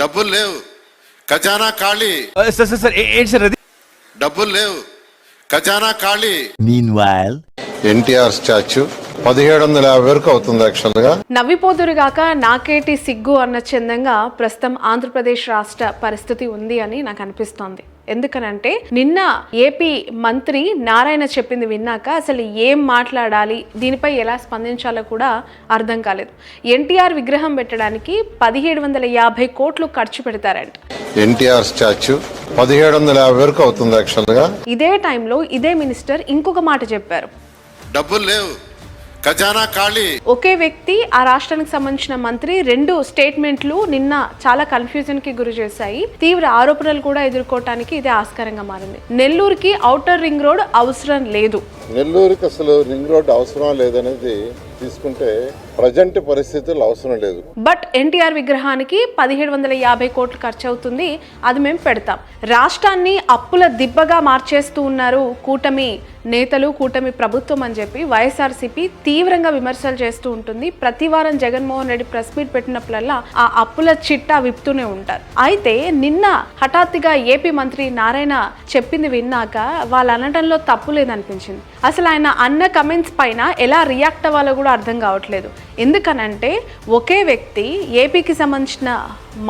డబ్బులు లేవు. ఖజానా ఖాళీ. సార్ సార్ సార్ ఏ- ఏంటి సార్ అది? డబ్బులు లేవు. ఖజానా ఖాళీ. Meanwhile, ఎన్టీఆర్ స్టాచ్యూ పదిహేడు వందల యాభై వరకు అవుతుంది యాక్చువల్గా నవ్విపోదురుగాక నాకేటి సిగ్గు అన్న చందంగా ప్రస్తుతం ఆంధ్రప్రదేశ్ రాష్ట్ర పరిస్థితి ఉంది అని నాకు అనిపిస్తోంది. ఎందుకనంటే నిన్న ఏపీ మంత్రి నారాయణ చెప్పింది విన్నాక అసలు ఏం మాట్లాడాలి దీనిపై ఎలా స్పందించాలో కూడా అర్థం కాలేదు. ఎన్టీఆర్ విగ్రహం పెట్టడానికి పదిహేడు వందల యాభై కోట్లు ఖర్చు పెడతారంట. ఎన్టీఆర్ స్టాచ్యూ పదిహేడు వందల యాభై వరకు అవుతుంది యాక్చువల్గా. ఇదే టైంలో ఇదే మినిస్టర్ ఇంకొక మాట చెప్పారు. డబ్బులు లేవు. ఖజానా ఖాళీ. ఒకే వ్యక్తి ఆ రాష్ట్రానికి సంబంధించిన మంత్రి రెండు స్టేట్మెంట్లు నిన్న చాలా కన్ఫ్యూజన్కి గురి చేశాయి. తీవ్ర ఆరోపణలు కూడా ఎదుర్కోవటానికి ఇదే ఆస్కారంగా మారింది. నెల్లూరుకి ఔటర్ రింగ్ రోడ్ అవసరం లేదు. నెల్లూరుకి అసలు రింగ్ రోడ్ అవసరం లేదనేది తీసుకుంటే ప్రజెంట్ పరిస్థితులు అవసరం లేదు. బట్ ఎన్టీఆర్ విగ్రహానికి పదిహేడు వందల యాభై కోట్లు ఖర్చు అవుతుంది అది మేము పెడతాం. రాష్ట్రాన్ని అప్పుల దిబ్బగా మార్చేస్తూ ఉన్నారు కూటమి నేతలు కూటమి ప్రభుత్వం అని చెప్పి వైఎస్ఆర్సీపీ తీవ్రంగా విమర్శలు చేస్తూ ఉంటుంది. ప్రతి వారం జగన్మోహన్ రెడ్డి ప్రెస్ మీట్ పెట్టినప్పుడల్లా ఆ అప్పుల చిట్టా విప్పుతూనే ఉంటారు. అయితే నిన్న హఠాత్తుగా ఏపీ మంత్రి నారాయణ చెప్పింది విన్నాక వాళ్ళు అనడంలో తప్పు లేదనిపించింది. అసలు ఆయన అన్న కమెంట్స్ పైన ఎలా రియాక్ట్ అవ్వాలో కూడా అర్థం కావట్లేదు. ఎందుకనంటే ఒకే వ్యక్తి ఏపీకి సంబంధించిన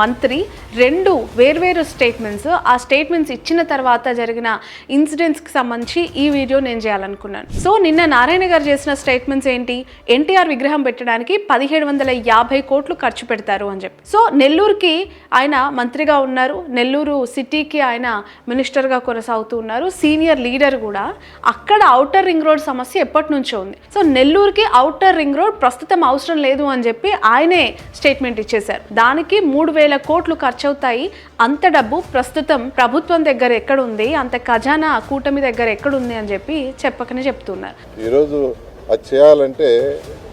మంత్రి రెండు వేర్వేరు స్టేట్మెంట్స్ ఆ స్టేట్మెంట్స్ ఇచ్చిన తర్వాత జరిగిన ఇన్సిడెంట్స్కి సంబంధించి ఈ వీడియో నేను చేయాలనుకున్నాను. సో నిన్న నారాయణ గారు చేసిన స్టేట్మెంట్స్ ఏంటి? ఎన్టీఆర్ విగ్రహం పెట్టడానికి పదిహేడు వందల యాభై కోట్లు ఖర్చు పెడతారు అని చెప్పి. సో నెల్లూరుకి ఆయన మంత్రిగా ఉన్నారు. నెల్లూరు సిటీకి ఆయన మినిస్టర్గా కొనసాగుతూ ఉన్నారు. సీనియర్ లీడర్ కూడా. అక్కడ ఔటర్ రింగ్ రోడ్ సమస్య ఎప్పటి నుంచో ఉంది. సో నెల్లూరుకి అవుటర్ రింగ్ రోడ్ ప్రస్తుతం అవసరం అవసరం లేదు అని చెప్పి ఆయనే స్టేట్మెంట్ ఇచ్చేశారు. దానికి మూడు వేల కోట్లు ఖర్చు అవుతాయి అంత డబ్బు ప్రస్తుతం ప్రభుత్వం దగ్గర ఎక్కడ ఉంది అంత ఖజానా కూటమి దగ్గర ఎక్కడ ఉంది అని చెప్పి చెప్పకనే చెప్తున్నారు. ఈరోజు అది చేయాలంటే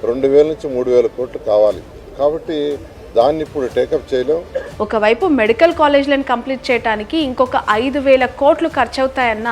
రెండు వేల నుంచి మూడు వేల కోట్లు కావాలి. కాబట్టి దాన్ని ఇప్పుడు టేకప్ చేయలేం. ఒకవైపు మెడికల్ కాలేజీలను కంప్లీట్ చేయడానికి ఇంకొక ఐదు వేల కోట్లు ఖర్చు అవుతాయన్న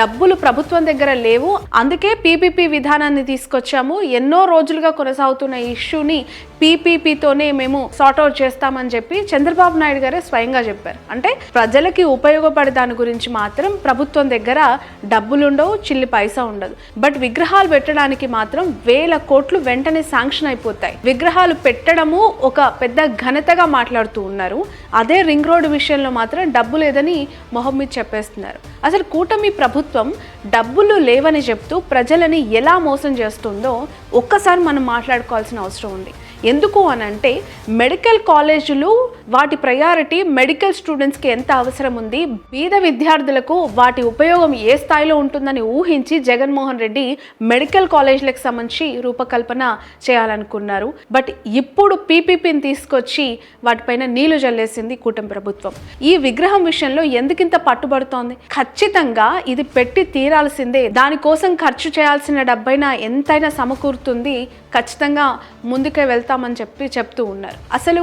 డబ్బులు ప్రభుత్వం దగ్గర లేవు. అందుకే పీపీపీ విధానాన్ని తీసుకొచ్చాము. ఎన్నో రోజులుగా కొనసాగుతున్న ఇష్యూని పీపీపీతోనే మేము సార్ట్అవుట్ చేస్తామని చెప్పి చంద్రబాబు నాయుడు గారే స్వయంగా చెప్పారు. అంటే ప్రజలకి ఉపయోగపడే దాని గురించి మాత్రం ప్రభుత్వం దగ్గర డబ్బులుండవు చిల్లి పైసా ఉండదు. బట్ విగ్రహాలు పెట్టడానికి మాత్రం వేల కోట్లు వెంటనే శాంక్షన్ అయిపోతాయి. విగ్రహాలు పెట్టడము ఒక పెద్ద ఘనతగా మాట్లాడుతూ ఉన్నారు. అదే రింగ్ రోడ్ విషయంలో మాత్రం డబ్బు లేదని మొహం మీద చెప్పేస్తున్నారు. అసలు కూటమి ప్రభుత్వం డబ్బులు లేవని చెప్తూ ప్రజలని ఎలా మోసం చేస్తుందో ఒక్కసారి మనం మాట్లాడుకోవాల్సిన అవసరం ఉంది. ఎందుకు అని అంటే మెడికల్ కాలేజీలు వాటి ప్రయారిటీ మెడికల్ స్టూడెంట్స్కి ఎంత అవసరం ఉంది? బీద విద్యార్థులకు వాటి ఉపయోగం ఏ స్థాయిలో ఉంటుందని ఊహించి జగన్మోహన్ రెడ్డి మెడికల్ కాలేజీలకు సంబంధించి రూపకల్పన చేయాలనుకున్నారు. బట్ ఇప్పుడు పీపీపీని తీసుకొచ్చి వాటిపైన నీళ్ళు జల్లేసింది కూటమి ప్రభుత్వం. ఈ విగ్రహం విషయంలో ఎందుకింత పట్టుబడుతోంది? ఖచ్చితంగా ఇది పెట్టి తీరాల్సిందే. దానికోసం ఖర్చు చేయాల్సిన డబ్బైనా ఎంతైనా సమకూరుతుంది. ఖచ్చితంగా ముందుకే చేస్తామని చెప్పి చెప్తూ ఉన్నారు. అసలు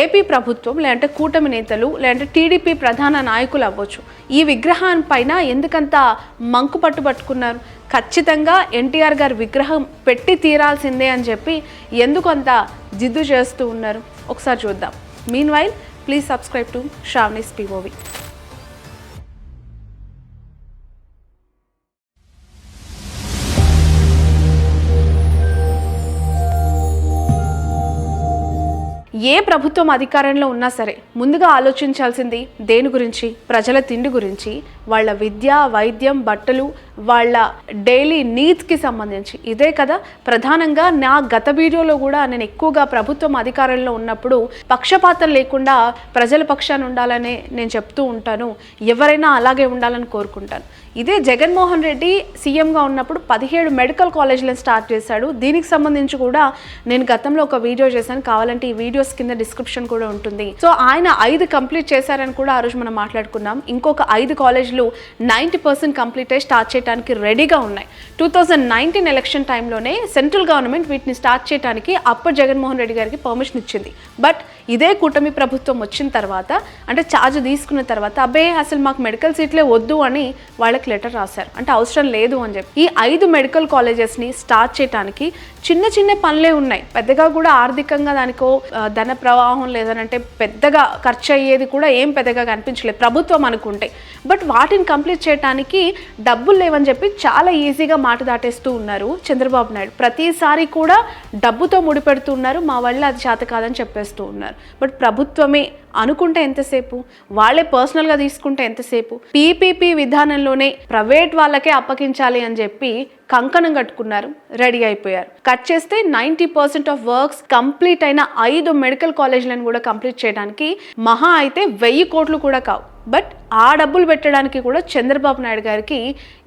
ఏపీ ప్రభుత్వం లేదంటే కూటమి నేతలు లేదంటే టీడీపీ ప్రధాన నాయకులు అవ్వచ్చు. ఈ విగ్రహం పైన ఎందుకంత మంకు పట్టు పట్టుకున్నారు? ఖచ్చితంగా ఎన్టీఆర్ గారి విగ్రహం పెట్టి తీరాల్సిందే అని చెప్పి ఎందుకు అంత జిద్దు చేస్తూ ఉన్నారు? ఒకసారి చూద్దాం. Meanwhile please subscribe to Shawnee's POV ఏ ప్రభుత్వం అధికారంలో ఉన్నా సరే ముందుగా ఆలోచించాల్సింది దేని గురించి? ప్రజల తిండి గురించి వాళ్ళ విద్య వైద్యం బట్టలు వాళ్ళ డైలీ నీడ్స్కి సంబంధించి. ఇదే కదా ప్రధానంగా నా గత వీడియోలో కూడా నేను ఎక్కువగా ప్రభుత్వం అధికారంలో ఉన్నప్పుడు పక్షపాతం లేకుండా ప్రజల పక్షాన్ని ఉండాలనే నేను చెప్తూ ఉంటాను. ఎవరైనా అలాగే ఉండాలని కోరుకుంటాను. ఇదే జగన్మోహన్ రెడ్డి సీఎంగా ఉన్నప్పుడు పదిహేడు మెడికల్ కాలేజీలను స్టార్ట్ చేశాడు. దీనికి సంబంధించి కూడా నేను గతంలో ఒక వీడియో చేశాను. కావాలంటే ఈ వీడియోస్ కింద డిస్క్రిప్షన్ కూడా ఉంటుంది. సో ఆయన ఐదు కంప్లీట్ చేశారని కూడా ఆ రోజు మనం మాట్లాడుకున్నాం. ఇంకొక ఐదు కాలేజీలు నైంటీ పర్సెంట్ కంప్లీట్ అయ్యి స్టార్ట్ చేయడానికి రెడీగా ఉన్నాయి. టూ థౌజండ్ నైన్టీన్ ఎలక్షన్ టైంలోనే సెంట్రల్ గవర్నమెంట్ వీటిని స్టార్ట్ చేయడానికి అప్పటి జగన్మోహన్ రెడ్డి గారికి పర్మిషన్ ఇచ్చింది. బట్ ఇదే కూటమి ప్రభుత్వం వచ్చిన తర్వాత అంటే ఛార్జ్ తీసుకున్న తర్వాత అబ్బే అసలు మాకు మెడికల్ సీట్లే వద్దు అని వాళ్ళకి లెటర్ రాశారు. అంటే అవసరం లేదు అని చెప్పి. ఈ ఐదు మెడికల్ కాలేజెస్ని స్టార్ట్ చేయడానికి చిన్న చిన్న పనులే ఉన్నాయి. పెద్దగా కూడా ఆర్థికంగా దానికో ధన ప్రవాహం లేదనంటే పెద్దగా ఖర్చు అయ్యేది కూడా ఏం పెద్దగా కనిపించలేదు. ప్రభుత్వం అనుకుంటే. బట్ వాటిని కంప్లీట్ చేయడానికి డబ్బులు లేవని చెప్పి చాలా ఈజీగా మాట దాటేస్తూ ఉన్నారు చంద్రబాబు నాయుడు. ప్రతిసారి కూడా డబ్బుతో ముడిపెడుతున్నారు మా వాళ్ళు అది చేత కాదని చెప్పేస్తూ ఉన్నారు. బట్ ప్రభుత్వమే అనుకుంటే ఎంతసేపు? వాళ్ళే పర్సనల్గా తీసుకుంటే ఎంతసేపు? పీపీపీ విధానంలోనే ప్రైవేట్ వాళ్ళకే అప్పగించాలి అని చెప్పి కంకణం కట్టుకున్నారు రెడీ అయిపోయారు. కట్ చేస్తే ninety percent of works complete అయిన ఐదు మెడికల్ కాలేజీలను కూడా కంప్లీట్ చేయడానికి మహా అయితే వెయ్యి కోట్లు కూడా కావు. బట్ ఆ డబ్బులు పెట్టడానికి కూడా చంద్రబాబు నాయుడు గారికి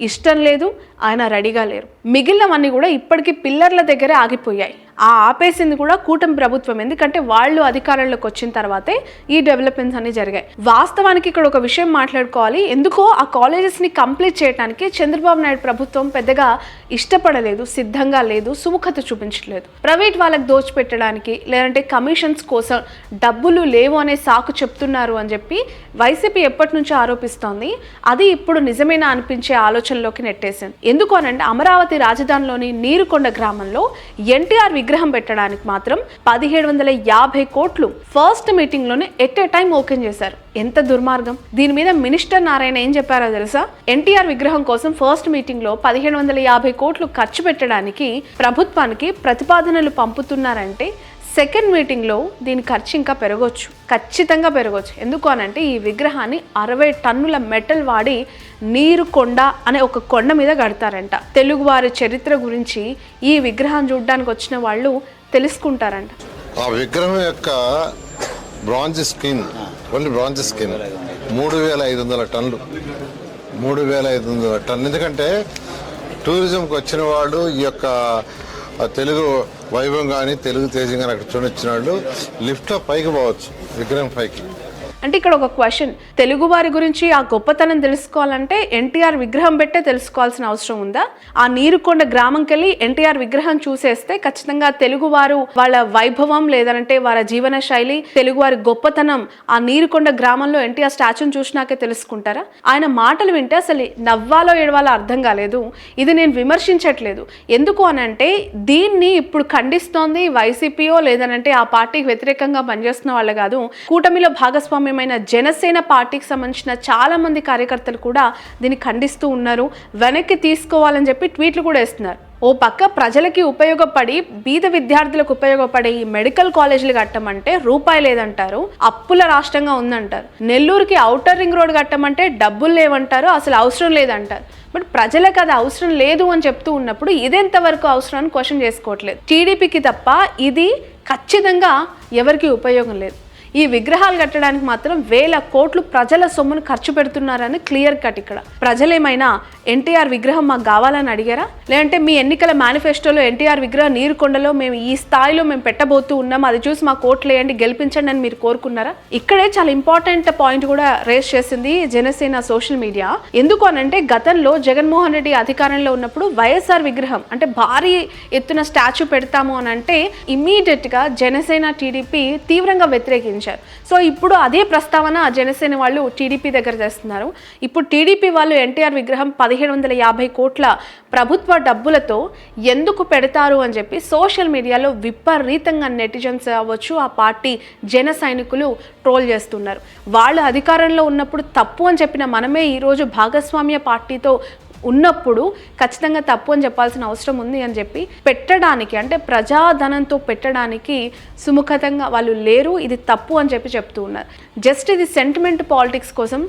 ఇష్టం లేదు ఆయన రెడీగా లేరు. మిగిలినవన్నీ కూడా ఇప్పటికీ పిల్లర్ల దగ్గరే ఆగిపోయాయి. ఆ ఆపేసింది కూడా కూటమి ప్రభుత్వం. ఎందుకంటే వాళ్ళు అధికారంలోకి వచ్చిన తర్వాతే ఈ డెవలప్మెంట్స్ అన్ని జరిగాయి. వాస్తవానికి ఇక్కడ ఒక విషయం మాట్లాడుకోవాలి. ఎందుకో ఆ కాలేజెస్ని కంప్లీట్ చేయడానికి చంద్రబాబు నాయుడు ప్రభుత్వం పెద్దగా ఇష్టపడలేదు సిద్ధంగా లేదు సుముఖత చూపించలేదు ప్రైవేట్ వాళ్ళకి దోచిపెట్టడానికి లేదంటే కమిషన్స్ కోసం డబ్బులు లేవు అనే సాకు చెప్తున్నారు అని చెప్పి వైసీపీ ఎప్పటి నుంచో ఆరోపిస్తోంది. అది ఇప్పుడు నిజమేనా అనిపించే ఆలోచనలోకి నెట్టేసింది. ఎందుకు అనంటే అమరావతి రాజధానిలోని నీరుకొండ గ్రామంలో ఎన్టీఆర్ విగ్రహం పెట్టడానికి మాత్రం పదిహేడు వందల యాభై కోట్లు ఫస్ట్ మీటింగ్లోనే ఎట్ ఏ టైం ఓపెన్ చేశారు. ఎంత దుర్మార్గం. దీని మీద మినిస్టర్ నారాయణ ఏం చెప్పారో తెలుసా? ఎన్టీఆర్ విగ్రహం కోసం ఫస్ట్ మీటింగ్లో పదిహేడు వందల యాభై కోట్లు ఖర్చు పెట్టడానికి ప్రభుత్వానికి ప్రతిపాదనలు పంపుతున్నారంటే సెకండ్ మీటింగ్లో దీని ఖర్చు ఇంకా పెరగవచ్చు ఖచ్చితంగా పెరగవచ్చు ఎందుకు అనంటే ఈ విగ్రహాన్ని అరవై టన్నుల మెటల్ వాడి నీరు కొండ అనే ఒక కొండ మీద కడతారంట. తెలుగువారి చరిత్ర గురించి ఈ విగ్రహం చూడడానికి వచ్చిన వాళ్ళు తెలుసుకుంటారంట. ఆ విగ్రహం యొక్క bronze skin only bronze skin మూడు వేల ఐదు వందల టన్నులు. మూడు వేల ఐదు వందల టన్ను ఎందుకంటే టూరిజంకి వచ్చిన వాళ్ళు ఈ యొక్క తెలుగు వైభవం కానీ తెలుగు తేజం కానీ అక్కడ చూడొచ్చిన వాళ్ళు లిఫ్ట్లో పైకి పోవచ్చు విగ్రహం పైకి. అంటే ఇక్కడ ఒక క్వశ్చన్ తెలుగు వారి గురించి ఆ గొప్పతనం తెలుసుకోవాలంటే ఎన్టీఆర్ విగ్రహం పెట్టే తెలుసుకోవాల్సిన అవసరం ఉందా? ఆ నీరుకొండ గ్రామంకి వెళ్ళి ఎన్టీఆర్ విగ్రహం చూసేస్తే ఖచ్చితంగా తెలుగు వారు వాళ్ళ వైభవం లేదంటే వాళ్ళ జీవన శైలి తెలుగు వారి గొప్పతనం ఆ నీరుకొండ గ్రామంలో ఎన్టీఆర్ స్టాచ్యూని చూసినాకే తెలుసుకుంటారా? ఆయన మాటలు వింటే అసలు నవ్వాలో ఏడవాలో అర్థం కాలేదు. ఇది నేను విమర్శించట్లేదు. ఎందుకు అనంటే దీన్ని ఇప్పుడు ఖండిస్తోంది వైసీపీయో లేదనంటే ఆ పార్టీకి వ్యతిరేకంగా పనిచేస్తున్న వాళ్ళు కాదు. కూటమిలో భాగస్వామ్యం భాగస్వామ్యమైన జనసేన పార్టీకి సంబంధించిన చాలా మంది కార్యకర్తలు కూడా దీన్ని ఖండిస్తూ ఉన్నారు. వెనక్కి తీసుకోవాలని చెప్పి ట్వీట్లు కూడా వేస్తున్నారు. ఓ పక్క ప్రజలకి ఉపయోగపడి బీద విద్యార్థులకు ఉపయోగపడే ఈ మెడికల్ కాలేజీలు కట్టమంటే రూపాయి లేదంటారు. అప్పుల రాష్ట్రంగా ఉందంటారు. నెల్లూరుకి ఔటర్ రింగ్ రోడ్ కట్టమంటే డబ్బులు లేవంటారు. అసలు అవసరం లేదంటారు. బట్ ప్రజలకు అది అవసరం లేదు అని చెప్తూ ఉన్నప్పుడు ఇదెంతవరకు అవసరం అని క్వశ్చన్ చేసుకోవట్లేదు. టీడీపీకి తప్ప ఇది ఖచ్చితంగా ఎవరికి ఉపయోగం లేదు. ఈ విగ్రహాలు కట్టడానికి మాత్రం వేల కోట్లు ప్రజల సొమ్మును ఖర్చు పెడుతున్నారని క్లియర్ కట్ ఇక్కడ. ప్రజలేమైనా ఎన్టీఆర్ విగ్రహం మాకు కావాలని అడిగారా? లేదంటే మీ ఎన్నికల మేనిఫెస్టోలో ఎన్టీఆర్ విగ్రహం నీరుకొండలో మేము ఈ స్థాయిలో మేము పెట్టబోతూ ఉన్నాం అది చూసి మా కోట్లు వేయండి గెలిపించండి అని మీరు కోరుకున్నారా? ఇక్కడే చాలా ఇంపార్టెంట్ పాయింట్ కూడా రేస్ చేసింది జనసేన సోషల్ మీడియా. ఎందుకు అనంటే గతంలో జగన్మోహన్ రెడ్డి అధికారంలో ఉన్నప్పుడు వైఎస్ఆర్ విగ్రహం అంటే భారీ ఎత్తున స్టాచ్యూ పెడతాము అని అంటే ఇమీడియట్గా జనసేన టీడీపీ తీవ్రంగా ప్రకటించారు సో ఇప్పుడు అదే ప్రస్తావన జనసేన వాళ్ళు టీడీపీ దగ్గర చేస్తున్నారు. ఇప్పుడు టీడీపీ వాళ్ళు ఎన్టీఆర్ విగ్రహం పదిహేడు వందల యాభై కోట్ల ప్రభుత్వ డబ్బులతో ఎందుకు పెడతారు అని చెప్పి సోషల్ మీడియాలో విపరీతంగా నెటిజన్స్ అవ్వచ్చు ఆ పార్టీ జన సైనికులు ట్రోల్ చేస్తున్నారు. వాళ్ళు అధికారంలో ఉన్నప్పుడు తప్పు అని చెప్పిన మనమే ఈరోజు భాగస్వామ్య పార్టీతో ఉన్నప్పుడు ఖచ్చితంగా తప్పు అని చెప్పాల్సిన అవసరం ఉంది అని చెప్పి పెట్టడానికి అంటే ప్రజాధనంతో పెట్టడానికి సుముఖతంగా వాళ్ళు లేరు ఇది తప్పు అని చెప్పి చెప్తూ ఉన్నారు. జస్ట్ ఇది సెంటిమెంట్ పాలిటిక్స్ కోసం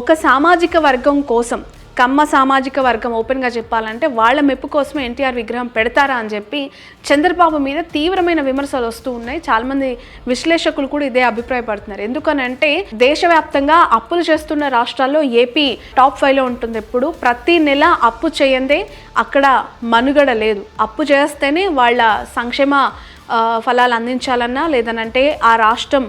ఒక సామాజిక వర్గం కోసం కమ్మ సామాజిక వర్గం ఓపెన్గా చెప్పాలంటే వాళ్ళ మెప్పు కోసం ఎన్టీఆర్ విగ్రహం పెడతారా అని చెప్పి చంద్రబాబు మీద తీవ్రమైన విమర్శలు వస్తూ ఉన్నాయి. చాలామంది విశ్లేషకులు కూడా ఇదే అభిప్రాయపడుతున్నారు. ఎందుకనంటే దేశవ్యాప్తంగా అప్పులు చేస్తున్న రాష్ట్రాల్లో ఏపీ టాప్ ఫైవ్లో ఉంటుంది. ఎప్పుడు ప్రతి నెల అప్పు చేయందే అక్కడ మనుగడ లేదు. అప్పు చేస్తేనే వాళ్ళ సంక్షేమ ఫలాలు అందించాలన్నా లేదనంటే ఆ రాష్ట్రం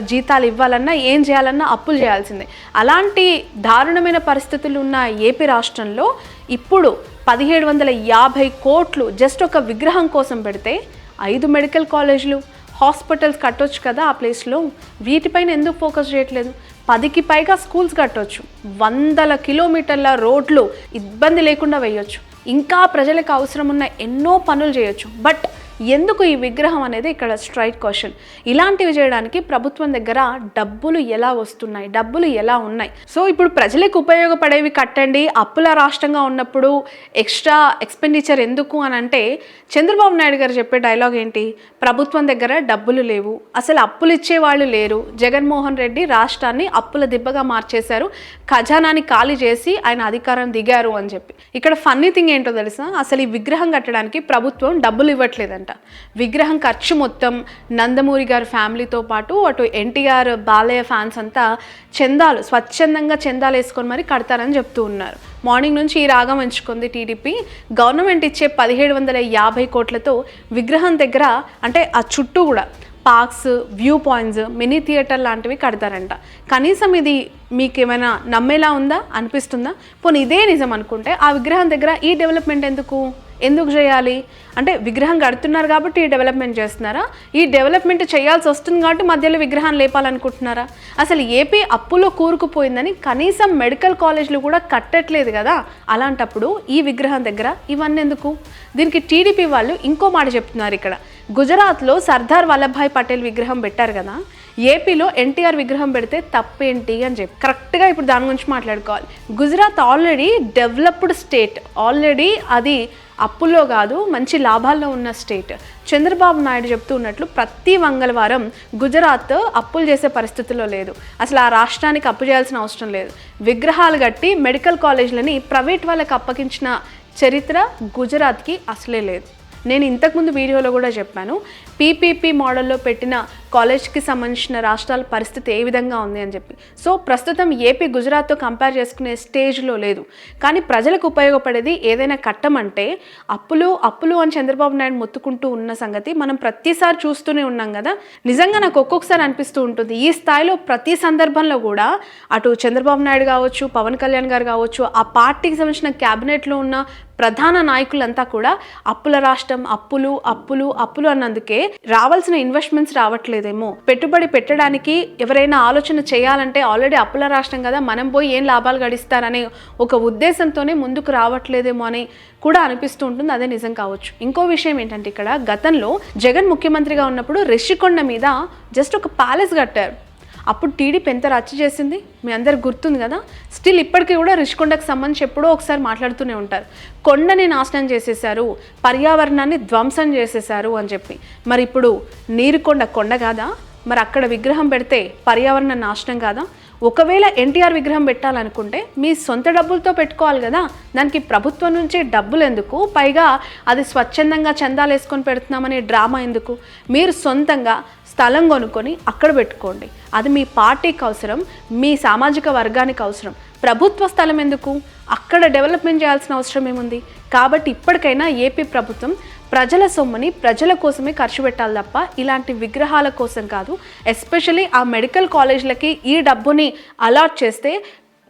జీతాలు ఇవ్వాలన్నా ఏం చేయాలన్నా అప్పులు చేయాల్సిందే. అలాంటి దారుణమైన పరిస్థితులు ఉన్న ఏపీ రాష్ట్రంలో ఇప్పుడు పదిహేడు వందల యాభై కోట్లు జస్ట్ ఒక విగ్రహం కోసం పెడితే ఐదు మెడికల్ కాలేజీలు హాస్పిటల్స్ కట్టొచ్చు కదా ఆ ప్లేస్లో. వీటిపైన ఎందుకు ఫోకస్ చేయట్లేదు? పదికి పైగా స్కూల్స్ కట్టొచ్చు. వందల కిలోమీటర్ల రోడ్లు ఇబ్బంది లేకుండా వేయొచ్చు. ఇంకా ప్రజలకు అవసరం ఉన్న ఎన్నో పనులు చేయొచ్చు. బట్ ఎందుకు ఈ విగ్రహం అనేది ఇక్కడ స్ట్రైట్ క్వశ్చన్ ఇలాంటివి చేయడానికి ప్రభుత్వం దగ్గర డబ్బులు ఎలా వస్తున్నాయి? డబ్బులు ఎలా ఉన్నాయి? సో ఇప్పుడు ప్రజలకు ఉపయోగపడేవి కట్టండి. అప్పుల రాష్ట్రంగా ఉన్నప్పుడు ఎక్స్ట్రా ఎక్స్పెండిచర్ ఎందుకు అని అంటే చంద్రబాబు నాయుడు గారు చెప్పే డైలాగ్ ఏంటి? ప్రభుత్వం దగ్గర డబ్బులు లేవు. అసలు అప్పులు ఇచ్చేవాళ్ళు లేరు. జగన్మోహన్ రెడ్డి రాష్ట్రాన్ని అప్పుల దిబ్బగా మార్చేశారు. ఖజానాని ఖాళీ చేసి ఆయన అధికారం దిగారు అని చెప్పి. ఇక్కడ ఫన్నీ థింగ్ ఏంటో తెలుసా? అసలు ఈ విగ్రహం కట్టడానికి ప్రభుత్వం డబ్బులు ఇవ్వట్లేదంట విగ్రహం ఖర్చు మొత్తం నందమూరి గారి ఫ్యామిలీతో పాటు అటు ఎన్టీఆర్ బాలయ్య ఫ్యాన్స్ అంతా చందాలు స్వచ్ఛందంగా చందాలు వేసుకొని మరి కడతారని చెప్తూ ఉన్నారు. మార్నింగ్ నుంచి ఈ రాగం ఎంచుకుంది టీడీపీ. గవర్నమెంట్ ఇచ్చే పదిహేడు వందల యాభై కోట్లతో విగ్రహం దగ్గర అంటే ఆ చుట్టూ కూడా parks view points mini theatre లాంటివి కడతారంట. కనీసం ఇది మీకు ఏమైనా నమ్మేలా ఉందా? అనిపిస్తుందా? పోనీ ఇదే నిజం అనుకుంటే ఆ విగ్రహం దగ్గర ఈ డెవలప్మెంట్ ఎందుకు? ఎందుకు చేయాలి? అంటే విగ్రహం కడుతున్నారు కాబట్టి ఈ డెవలప్మెంట్ చేస్తున్నారా? ఈ డెవలప్మెంట్ చేయాల్సి వస్తుంది కాబట్టి మధ్యలో విగ్రహం లేపాలనుకుంటున్నారా? అసలు ఏపీ అప్పులో కూరుకుపోయిందని కనీసం మెడికల్ కాలేజ్లు కూడా కట్టట్లేదు కదా? అలాంటప్పుడు ఈ విగ్రహం దగ్గర ఇవన్నీ ఎందుకు దీనికి టీడీపీ వాళ్ళు ఇంకో మాట చెప్తున్నారు ఇక్కడ. గుజరాత్లో సర్దార్ వల్లభాయ్ పటేల్ విగ్రహం పెట్టారు కదా ఏపీలో ఎన్టీఆర్ విగ్రహం పెడితే తప్పేంటి అని చెప్పి. కరెక్ట్గా ఇప్పుడు దాని గురించి మాట్లాడుకోవాలి. Gujarat already developed state already అది అప్పుల్లో కాదు మంచి లాభాల్లో ఉన్న స్టేట్ చంద్రబాబు నాయుడు చెప్తూ ఉన్నట్లు ప్రతి మంగళవారం గుజరాత్ అప్పులు చేసే పరిస్థితిలో లేదు. అసలు ఆ రాష్ట్రానికి అప్పు చేయాల్సిన అవసరం లేదు. విగ్రహాలు కట్టి మెడికల్ కాలేజీలని ప్రైవేట్ వాళ్ళకి అప్పగించిన చరిత్ర గుజరాత్కి అసలే లేదు. నేను ఇంతకుముందు వీడియోలో కూడా చెప్పాను. పీపీపీ మోడల్లో పెట్టిన కాలేజ్కి సంబంధించిన రాష్ట్రాల పరిస్థితి ఏ విధంగా ఉంది అని చెప్పి. సో ప్రస్తుతం ఏపీ గుజరాత్తో కంపేర్ చేసుకునే స్టేజ్లో లేదు. కానీ ప్రజలకు ఉపయోగపడేది ఏదైనా కట్టమంటే అప్పులు అప్పులు అని చంద్రబాబు నాయుడు మొత్తుకుంటూ ఉన్న సంగతి మనం ప్రతిసారి చూస్తూనే ఉన్నాం కదా. నిజంగా నాకు ఒక్కొక్కసారి అనిపిస్తూ ఉంటుంది. ఈ స్థాయిలో ప్రతి సందర్భంలో కూడా అటు చంద్రబాబు నాయుడు కావచ్చు పవన్ కళ్యాణ్ గారు కావచ్చు ఆ పార్టీకి సంబంధించిన క్యాబినెట్లో ఉన్న ప్రధాన నాయకులంతా కూడా అప్పుల రాష్ట్రం అప్పులు అప్పులు అప్పులు అన్నందుకే రావాల్సిన ఇన్వెస్ట్మెంట్స్ రావట్లేదు. రావట్లేదేమో పెట్టుబడి పెట్టడానికి ఎవరైనా ఆలోచన చేయాలంటే ఆల్రెడీ అప్పుల రాష్ట్రం కదా మనం పోయి ఏం లాభాలు గడిస్తారనే ఒక ఉద్దేశంతోనే ముందుకు రావట్లేదేమో అని కూడా అనిపిస్తూ ఉంటుంది. అదే నిజం కావచ్చు. ఇంకో విషయం ఏంటంటే ఇక్కడ గతంలో జగన్ ముఖ్యమంత్రిగా ఉన్నప్పుడు రిషికొండ మీద జస్ట్ ఒక ప్యాలెస్ కట్టారు. అప్పుడు టీడీపీ ఎంత రచ్చ చేసింది? మీ అందరికి గుర్తుంది కదా? స్టిల్ ఇప్పటికీ కూడా రిషికొండకు సంబంధించి ఎప్పుడో ఒకసారి మాట్లాడుతూనే ఉంటారు. కొండని నాశనం చేసేసారు పర్యావరణాన్ని ధ్వంసం చేసేసారు అని చెప్పి. మరి ఇప్పుడు నీరుకొండ కొండ కాదా? మరి అక్కడ విగ్రహం పెడితే పర్యావరణ నాశనం కాదా? ఒకవేళ ఎన్టీఆర్ విగ్రహం పెట్టాలనుకుంటే మీ సొంత డబ్బులతో పెట్టుకోవాలి కదా? దానికి ప్రభుత్వం నుంచి డబ్బులు ఎందుకు? పైగా అది స్వచ్ఛందంగా చందాలు వేసుకొని పెడుతున్నామనే డ్రామా ఎందుకు? మీరు సొంతంగా స్థలం కొనుక్కొని అక్కడ పెట్టుకోండి. అది మీ పార్టీకి అవసరం మీ సామాజిక వర్గానికి అవసరం. ప్రభుత్వ స్థలం ఎందుకు? అక్కడ డెవలప్మెంట్ చేయాల్సిన అవసరం ఏముంది? కాబట్టి ఇప్పటికైనా ఏపీ ప్రభుత్వం ప్రజల సొమ్ముని ప్రజల కోసమే ఖర్చు పెట్టాలి తప్ప ఇలాంటి విగ్రహాల కోసం కాదు. ఎస్పెషలీ ఆ మెడికల్ కాలేజ్లకి ఈ డబ్బుని అలాట్ చేస్తే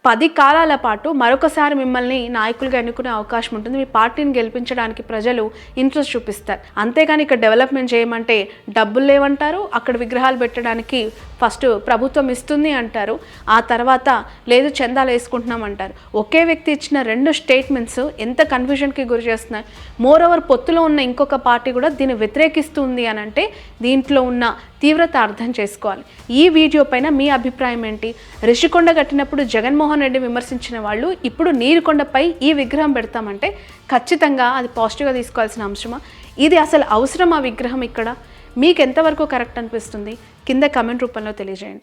పది కాలాల పాటు మరొకసారి మిమ్మల్ని నాయకులుగా ఎన్నుకునే అవకాశం ఉంటుంది. మీ పార్టీని గెలిపించడానికి ప్రజలు ఇంట్రెస్ట్ చూపిస్తారు. అంతేగాని ఇక్కడ డెవలప్మెంట్ చేయమంటే డబ్బులు లేవంటారు. అక్కడ విగ్రహాలు పెట్టడానికి ఫస్ట్ ప్రభుత్వం ఇస్తుంది అంటారు. ఆ తర్వాత లేదు చందాలు వేసుకుంటున్నాం అంటారు. ఒకే వ్యక్తి ఇచ్చిన రెండు స్టేట్మెంట్స్ ఎంత కన్ఫ్యూజన్కి గురి చేస్తున్నాయి. మోర్ ఓవర్ పొత్తులో ఉన్న ఇంకొక పార్టీ కూడా దీన్ని వ్యతిరేకిస్తుంది అని అంటే దీంట్లో ఉన్న తీవ్రత అర్థం చేసుకోవాలి. ఈ వీడియో పైన మీ అభిప్రాయం ఏంటి? రిషికొండ కట్టినప్పుడు జగన్మోహన్ రెడ్డి విమర్శించిన వాళ్ళు ఇప్పుడు నీరుకొండపై ఈ విగ్రహం పెడతామంటే ఖచ్చితంగా అది పాజిటివ్గా తీసుకోవాల్సిన అంశమా? ఇది అసలు అవసరం ఆ విగ్రహం ఇక్కడ? మీకు ఎంతవరకు కరెక్ట్ అనిపిస్తుంది? కింద కమెంట్ రూపంలో తెలియజేయండి.